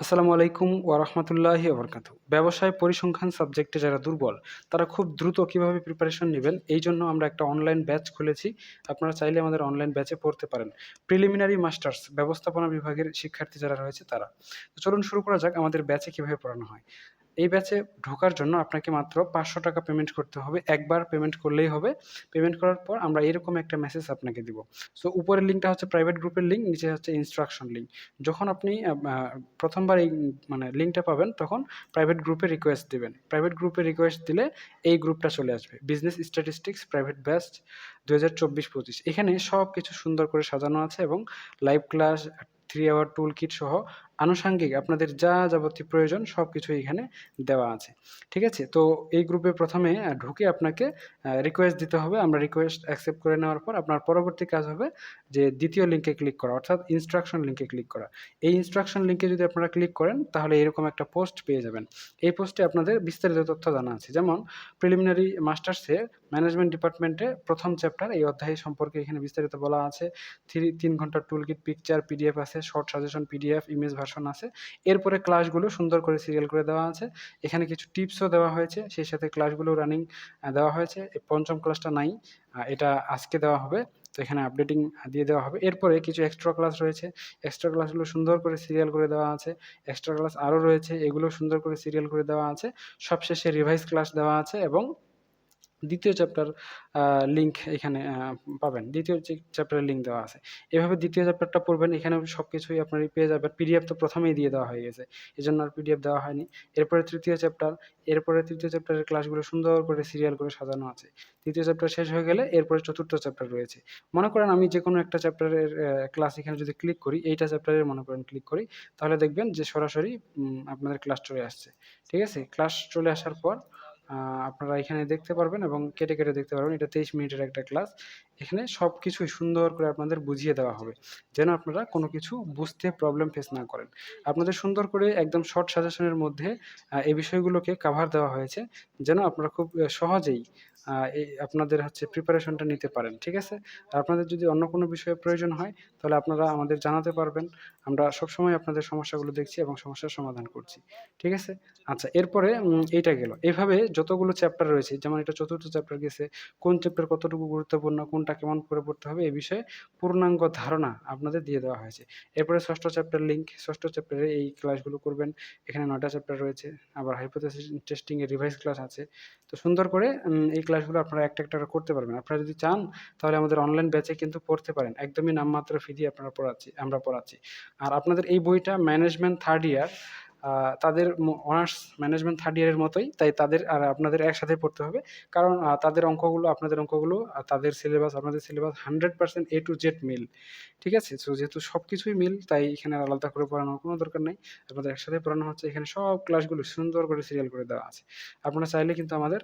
আসসালামু আলাইকুম ওয়া রাহমাতুল্লাহি ওয়া বারাকাতুহু। ব্যবসায় পরিসংখ্যান সাবজেক্টে যারা দুর্বল, তারা খুব দ্রুত কীভাবে প্রিপারেশন নেবেন এই জন্য আমরা একটা অনলাইন ব্যাচ খুলেছি। আপনারা চাইলে আমাদের অনলাইন ব্যাচে পড়তে পারেন। প্রিলিমিনারি মাস্টার্স ব্যবস্থাপনা বিভাগের শিক্ষার্থী যারা রয়েছে তারা। চলুন শুরু করা যাক আমাদের ব্যাচে কীভাবে পড়ানো হয়। এই ব্যাচে ঢোকার জন্য আপনাকে মাত্র ৳৫০০ পেমেন্ট করতে হবে। একবার পেমেন্ট করলেই হবে। পেমেন্ট করার পর আমরা এরকম একটা মেসেজ আপনাকে দিব। সো উপরের লিঙ্কটা হচ্ছে প্রাইভেট গ্রুপের লিঙ্ক, নিচে হচ্ছে ইনস্ট্রাকশন লিঙ্ক। যখন আপনি আ আ ১ম বার এই মানে লিঙ্কটা পাবেন তখন প্রাইভেট গ্রুপে রিকোয়েস্ট দিবেন। প্রাইভেট গ্রুপে রিকোয়েস্ট দিলে এই গ্রুপটা চলে আসবে। বিজনেস স্ট্যাটিস্টিক্স প্রাইভেট ব্যাচ ২০২৪-২৫ এখানে সব কিছু সুন্দর করে সাজানো আছে এবং live class, 3 hour tool kit সহ আনুষাঙ্গিক আপনাদের যা যাবতীয় প্রয়োজন সবকিছুই এখানে দেওয়া আছে। ঠিক আছে? তো এই গ্রুপে প্রথমে ঢুকে আপনাকে রিকোয়েস্ট দিতে হবে। আমরা রিকোয়েস্ট অ্যাকসেপ্ট করে নেওয়ার পর আপনার পরবর্তী কাজ হবে যে দ্বিতীয় লিঙ্কে ক্লিক করা অর্থাৎ ইনস্ট্রাকশন লিঙ্কে ক্লিক করা। এই ইনস্ট্রাকশন লিঙ্কে যদি আপনারা ক্লিক করেন তাহলে এরকম একটা পোস্ট পেয়ে যাবেন। এই পোস্টে আপনাদের বিস্তারিত তথ্য জানা আছে। যেমন প্রিলিমিনারি মাস্টার্সে ম্যানেজমেন্ট ডিপার্টমেন্টে প্রথম চ্যাপ্টার এই অধ্যায় সম্পর্কে এখানে বিস্তারিত বলা আছে। থ্রি তিন ঘণ্টার টুল কিট, পিকচার, পিডিএফ আছে, short suggestion PDF, image version আছে। এরপরে ক্লাসগুলো সুন্দর করে সিরিয়াল করে দেওয়া আছে। এখানে কিছু টিপসও দেওয়া হয়েছে। সেই সাথে ক্লাসগুলো রানিং দেওয়া হয়েছে। পঞ্চম ক্লাসটা নাই। এটা আজকে দেওয়া হবে। তো এখানে আপডেটিং দিয়ে দেওয়া হবে। এরপরে কিছু এক্সট্রা ক্লাস রয়েছে। এক্সট্রা ক্লাসগুলো সুন্দর করে সিরিয়াল করে দেওয়া আছে। এক্সট্রা ক্লাস আরও রয়েছে। এগুলো সুন্দর করে সিরিয়াল করে দেওয়া আছে। সবশেষে রিভাইজ ক্লাস দেওয়া আছে এবং ২য় চ্যাপ্টার লিঙ্ক এখানে পাবেন। দ্বিতীয় যে চ্যাপ্টারের লিঙ্ক দেওয়া আছে। এভাবে দ্বিতীয় চ্যাপ্টারটা পড়বেন। এখানেও সবকিছুই আপনার পেয়ে যাবেন। পিডিএফ তো প্রথমেই দিয়ে দেওয়া হয়ে গেছে। এজন্য আর পিডিএফ দেওয়া হয়নি। এরপরে তৃতীয় চ্যাপ্টার, এরপরে তৃতীয় চ্যাপ্টারের ক্লাসগুলো সুন্দর করে সিরিয়াল করে সাজানো আছে। ৩য় চ্যাপ্টার শেষ হয়ে গেলে এরপরে চতুর্থ চ্যাপ্টার রয়েছে। মনে করেন আমি যে কোনো একটা চ্যাপ্টারের ক্লাস এখানে যদি ক্লিক করি, এইটা চ্যাপ্টারের মনে করেন ক্লিক করি, তাহলে দেখবেন যে সরাসরি আপনাদের ক্লাস চলে আসছে। ঠিক আছে? ক্লাস চলে আসার পর আপনারা এখানে দেখতে পারবেন এবং কেটে, কেটে দেখতে পারবেন। এটা ২৩ মিনিটের একটা ক্লাস। এখানে সবকিছুই সুন্দর করে আপনাদের বুঝিয়ে দেওয়া হবে। যেন আপনারা কোনো কিছু বুঝতে প্রবলেম ফেস না করেন। আপনাদের সুন্দর করে একদম শর্ট সাজেশনের মধ্যে এই বিষয়গুলোকে কাভার দেওয়া হয়েছে। যেন আপনারা খুব সহজেই আপনাদের হচ্ছে প্রিপারেশনটা নিতে পারেন। ঠিক আছে? আর আপনাদের যদি অন্য কোনো বিষয়ে প্রয়োজন হয় তাহলে আপনারা আমাদের জানাতে পারবেন। আমরা সবসময় আপনাদের সমস্যাগুলো দেখছি এবং সমস্যার সমাধান করছি। ঠিক আছে? আচ্ছা এরপরে এইটা গেল। এভাবে যতগুলো চ্যাপ্টার রয়েছে যেমন এটা চতুর্থ চ্যাপ্টার গেছে। কোন চ্যাপ্টার কতটুকু গুরুত্বপূর্ণ, কোনটা কেমন করে পড়তে হবে এই বিষয়ে পূর্ণাঙ্গ ধারণা আপনাদের দিয়ে দেওয়া হয়েছে। এরপরে ষষ্ঠ চ্যাপ্টার লিঙ্ক, ষষ্ঠ চ্যাপ্টারে এই ক্লাসগুলো করবেন। এখানে নয়টা চ্যাপ্টার রয়েছে। আবার হাইপোথিসিস টেস্টিং এর রিভাইজ ক্লাস আছে। তো সুন্দর করে এই ক্লাসগুলো আপনারা একটা, একটা করে করতে পারবেন। আপনারা যদি চান তাহলে আমাদের অনলাইন ব্যাচে কিন্তু পড়তে পারেন। একদমই নামমাত্র ফি দিয়ে আপনারা পড়াচ্ছি আমরা পড়াচ্ছি। আর আপনাদের এই বইটা ম্যানেজমেন্ট থার্ড ইয়ার তাদের অনার্স ম্যানেজমেন্ট থার্ড ইয়ারের মতোই। তাই তাদের আর আপনাদের একসাথে পড়তে হবে। কারণ তাদের অঙ্কগুলো, আপনাদের অঙ্কগুলো তাদের সিলেবাস আপনাদের সিলেবাস 100% A to Z মিল। ঠিক আছে? সো যেহেতু সব কিছুই মিল, তাই এখানে আলাদা করে পড়ানোর কোনো দরকার নেই আপনাদের একসাথে পড়ানো হচ্ছে। এখানে সব ক্লাসগুলো সুন্দর করে সিরিয়াল করে দেওয়া আছে। আপনারা চাইলে কিন্তু আমাদের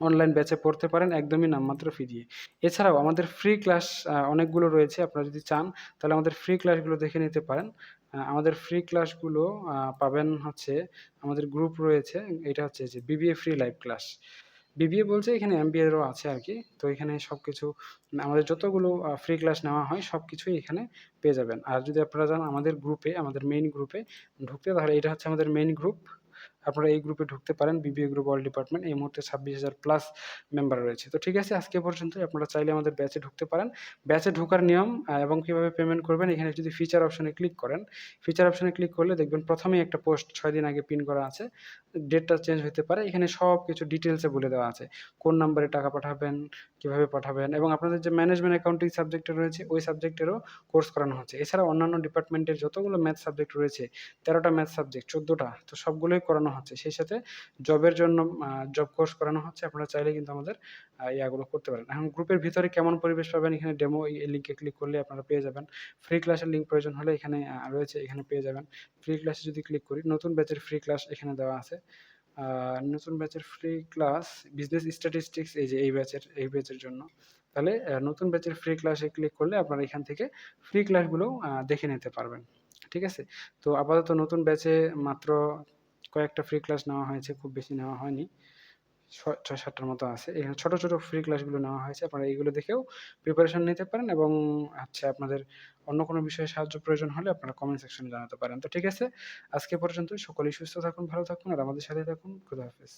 অনলাইন ব্যাচে পড়তে পারেন, একদমই নামমাত্র ফি দিয়ে। এছাড়াও আমাদের ফ্রি ক্লাস অনেকগুলো রয়েছে। আপনারা যদি চান, তাহলে আমাদের ফ্রি ক্লাসগুলো দেখে নিতে পারেন। আমাদের ফ্রি ক্লাসগুলো পাবেন হচ্ছে আমাদের গ্রুপ রয়েছে। এটা হচ্ছে যে BBA free live class. BBA বলছে এখানে এমবিএ এরও আছে আরকি। তো এখানে সব কিছু আমাদের যতগুলো ফ্রি ক্লাস নেওয়া হয় সব কিছুই এখানে পেয়ে যাবেন। আর যদি আপনারা চান আমাদের গ্রুপে, আমাদের মেইন গ্রুপে ঢুকতে তাহলে এটা হচ্ছে আমাদের মেইন গ্রুপ। আপনারা এই গ্রুপে ঢুকতে পারেন। বিবিএ গ্রুপ অল ডিপার্টমেন্ট এই মুহূর্তে ২৬,০০০ প্লাস মেম্বার রয়েছে। তো ঠিক আছে আজকে পর্যন্ত আপনারা চাইলে আমাদের ব্যাচে ঢুকতে পারেন। ব্যাচে ঢোকার নিয়ম এবং কীভাবে পেমেন্ট করবেন এখানে যদি ফিচার অপশনে ক্লিক করেন, ফিচার অপশনে ক্লিক করলে দেখবেন প্রথমেই একটা পোস্ট ছয় দিন আগে পিন করা আছে। ডেটটা চেঞ্জ হতে পারে। এখানে সব কিছু ডিটেলসে বলে দেওয়া আছে। কোন নাম্বারে টাকা পাঠাবেন, কীভাবে পাঠাবেন এবং আপনাদের যে ম্যানেজমেন্ট অ্যাকাউন্টিং সাবজেক্টটা রয়েছে ওই সাবজেক্টেরও কোর্স করানো হচ্ছে। এছাড়া অন্যান্য ডিপার্টমেন্টের যতগুলো ম্যাথ সাবজেক্ট রয়েছে তেরোটা ম্যাথ সাবজেক্ট ১৪ টা তো সবগুলোই করানো হচ্ছে। সেই সাথে জবের জন্য জব কোর্স করানো হচ্ছে। আপনারা চাইলে কিন্তু আমাদের ইয়াগুলো করতে পারেন। এখন গ্রুপের ভিতরে কেমন পরিবেশ পাবেন এখানে ডেমো এই লিঙ্কে ক্লিক করলে আপনারা পেয়ে যাবেন। ফ্রি ক্লাসের লিঙ্ক প্রয়োজন হলে এখানে রয়েছে এখানে পেয়ে যাবেন। ফ্রি ক্লাসে যদি ক্লিক করি, নতুন ব্যাচের ফ্রি ক্লাস এখানে দেওয়া আছে। নতুন ব্যাচের ফ্রি ক্লাস বিজনেস স্ট্যাটিস্টিক্স এই যে এই ব্যাচের এই ব্যাচের জন্য। তাহলে নতুন ব্যাচের ফ্রি ক্লাসে ক্লিক করলে আপনারা এখান থেকে ফ্রি ক্লাসগুলো দেখে নিতে পারবেন। ঠিক আছে? তো আপাতত নতুন ব্যাচে মাত্র কয়েকটা ফ্রি ক্লাস নেওয়া হয়েছে। খুব বেশি নেওয়া হয়নি। ছয়, সাতটার মতো আছে। এখানে ছোট ছোট ফ্রি ক্লাসগুলো নেওয়া হয়েছে। আপনারা এইগুলো দেখেও প্রিপারেশন নিতে পারেন এবং হচ্ছে আপনাদের অন্য কোনো বিষয়ে সাহায্য প্রয়োজন হলে আপনারা কমেন্ট সেকশনে জানাতে পারেন। তো ঠিক আছে, আজকে পর্যন্ত সকলেই সুস্থ থাকুন, ভালো থাকুন, আর আমাদের সাথে থাকুন। খুদা হাফেজ।